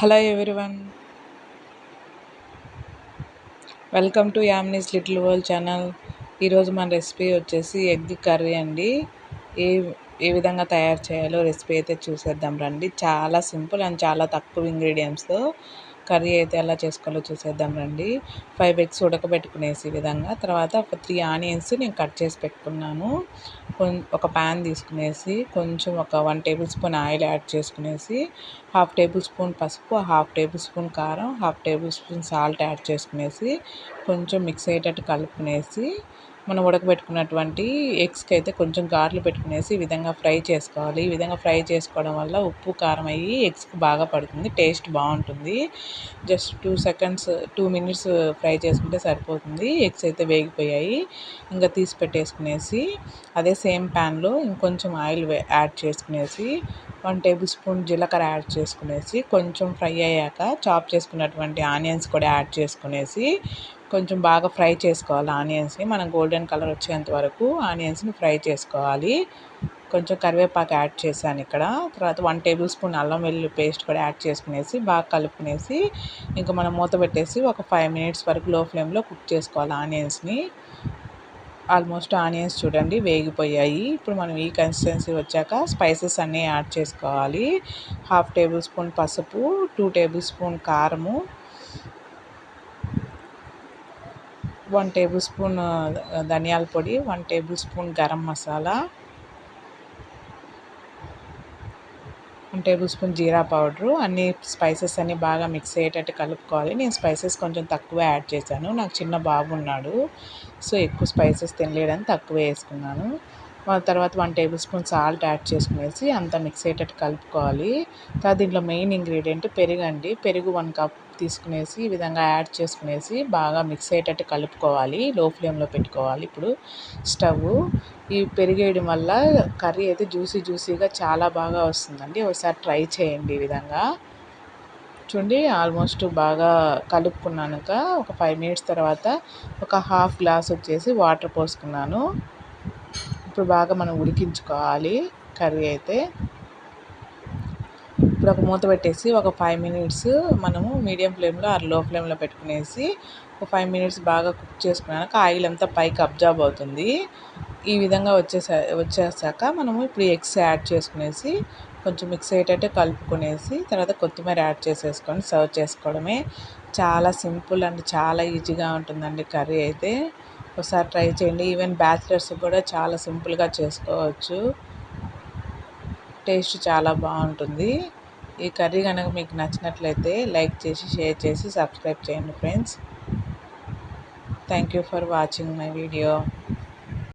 Hello everyone welcome to Yamni's little world channel ఈరోజు మన recipe వచ్చేసి ఎగ్ కర్రీ అండి. ఏ ఏ విధంగా తయారు చేయాలో రెసిపీ అయితే చూసేద్దాం రండి. చాలా సింపుల్ అండ్ చాలా తక్కువ ఇంగ్రీడియంట్స్తో కర్రీ అయితే ఎలా చేసుకోవాలో చూసేద్దాం రండి. ఫైవ్ ఎగ్స్ ఉడకబెట్టుకునేసి విధంగా తర్వాత ఒక త్రీ ఆనియన్స్ నేను కట్ చేసి పెట్టుకున్నాను. ఒక ప్యాన్ తీసుకునేసి కొంచెం ఒక one tablespoon oil add చేసుకునేసి హాఫ్ టేబుల్ స్పూన్ పసుపు హాఫ్ టేబుల్ స్పూన్ కారం half tablespoon salt add చేసుకునేసి కొంచెం మిక్స్ అయ్యేటట్టు కలుపుకునేసి మనం ఉడకబెట్టుకున్నటువంటి ఎగ్స్కి అయితే కొంచెం గార్లు పెట్టుకునేసి ఈ విధంగా ఫ్రై చేసుకోవాలి. ఈ విధంగా ఫ్రై చేసుకోవడం వల్ల ఉప్పు కారం అయ్యి ఎగ్స్కి బాగా పడుతుంది. టేస్ట్ బాగుంటుంది. Just two seconds two minutes fry చేసుకుంటే సరిపోతుంది. ఎగ్స్ అయితే వేగిపోయాయి. ఇంకా తీసి పెట్టేసుకునేసి అదే సేమ్ ప్యాన్లో ఇంకొంచెం ఆయిల్ యాడ్ చేసుకునేసి వన్ టేబుల్ స్పూన్ జీలకర్ర యాడ్ చేసుకునేసి కొంచెం ఫ్రై అయ్యాక చాప్ చేసుకున్నటువంటి ఆనియన్స్ కూడా యాడ్ చేసుకునేసి కొంచెం బాగా ఫ్రై చేసుకోవాలి ఆనియన్స్ని. మనం గోల్డెన్ కలర్ వచ్చేంత వరకు ఆనియన్స్ని ఫ్రై చేసుకోవాలి. కొంచెం కరివేపాకు యాడ్ చేశాను ఇక్కడ. తర్వాత వన్ టేబుల్ స్పూన్ అల్లం వెల్లుల్లి పేస్ట్ కూడా యాడ్ చేసుకునేసి బాగా కలుపుకునేసి ఇంకా మనం మూత పెట్టేసి ఒక ఫైవ్ మినిట్స్ వరకు లో ఫ్లేమ్లో కుక్ చేసుకోవాలి ఆనియన్స్ని. ఆల్మోస్ట్ ఆనియన్స్ చూడండి వేగిపోయాయి. ఇప్పుడు మనం ఈ కన్సిస్టెన్సీ వచ్చాక స్పైసెస్ అన్నీ యాడ్ చేసుకోవాలి. హాఫ్ టేబుల్ స్పూన్ పసుపు టూ టేబుల్ స్పూన్ కారము వన్ టేబుల్ స్పూన్ ధనియాల పొడి one tablespoon garam masala one tablespoon jeera powder. అన్ని స్పైసెస్ అన్నీ బాగా మిక్స్ అయ్యేటట్టు కలుపుకోవాలి. నేను స్పైసెస్ కొంచెం తక్కువ యాడ్ చేశాను. నాకు చిన్న బాబు ఉన్నాడు. సో ఎక్కువ స్పైసెస్ తినలేడని తక్కువ వేసుకున్నాను. తర్వాత one tablespoon salt add చేసుకునేసి అంతా మిక్స్ అయ్యేటట్టు కలుపుకోవాలి. తర్వాత దీంట్లో మెయిన్ ఇంగ్రీడియంట్ పెరుగు అండి పెరుగు వన్ కప్ తీసుకునేసి ఈ విధంగా యాడ్ చేసుకునేసి బాగా మిక్స్ అయ్యేటట్టు కలుపుకోవాలి. లో ఫ్లేమ్లో పెట్టుకోవాలి ఇప్పుడు స్టవ్. ఈ పెరిగేయడం వల్ల కర్రీ అయితే జ్యూసీ జ్యూసీగా చాలా బాగా వస్తుందండి. ఒకసారి ట్రై చేయండి ఈ విధంగా. చూడండి ఆల్మోస్ట్ బాగా కలుపుకున్నాక ఒక ఫైవ్ మినిట్స్ తర్వాత ఒక హాఫ్ గ్లాస్ వచ్చేసి వాటర్ పోసుకున్నాను. ఇప్పుడు బాగా మనం ఉడికించుకోవాలి కర్రీ అయితే. ఇప్పుడు ఒక మూత పెట్టేసి ఒక ఫైవ్ మినిట్స్ మనము మీడియం ఫ్లేమ్లో ఆర్లో ఫ్లేమ్లో పెట్టుకునేసి ఒక ఫైవ్ మినిట్స్ బాగా కుక్ చేసుకున్నాక ఆయిల్ అంతా పైకి అబ్జార్బ్ అవుతుంది. ఈ విధంగా వచ్చేసా వచ్చేసాక మనము ఇప్పుడు ఎగ్స్ యాడ్ చేసుకునేసి కొంచెం మిక్స్ అయ్యేటట్టు కలుపుకునేసి తర్వాత కొత్తిమీర యాడ్ చేసేసుకొని సర్వ్ చేసుకోవడమే. చాలా సింపుల్ అండ్ చాలా ఈజీగా ఉంటుందండి కర్రీ అయితే. ఒకసారి ట్రై చేయండి. ఈవెన్ బ్యాచిలర్స్ కూడా చాలా సింపుల్గా చేసుకోవచ్చు. టేస్ట్ చాలా బాగుంటుంది. ఈ కర్రీ కనుక మీకు నచ్చినట్లయితే లైక్ చేసి షేర్ చేసి సబ్స్క్రైబ్ చేయండి friends. Thank you for watching my video.